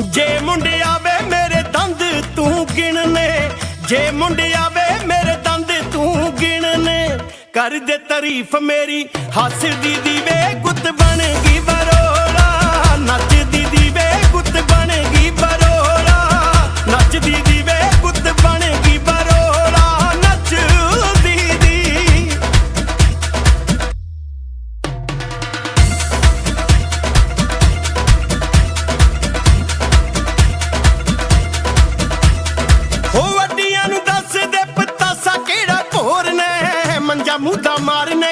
ਜੇ ਮੁੰਡਿਆ ਵੇ ਮੇਰੇ ਦੰਦ ਤੂੰ ਗਿਣਨੇ, ਜੇ ਮੁੰਡਿਆ ਵੇ ਮੇਰੇ ਦੰਦ ਤੂੰ ਗਿਣਨੇ, ਕਰ ਦੇ ਤਾਰੀਫ ਮੇਰੀ, ਹੱਸਦੀ ਦੀ ਵੇ ਗੁੱਤ ਬਣ ਗਈ ਮੰਜਾ ਮੁੱਦਾ ਮਾਰਨੇ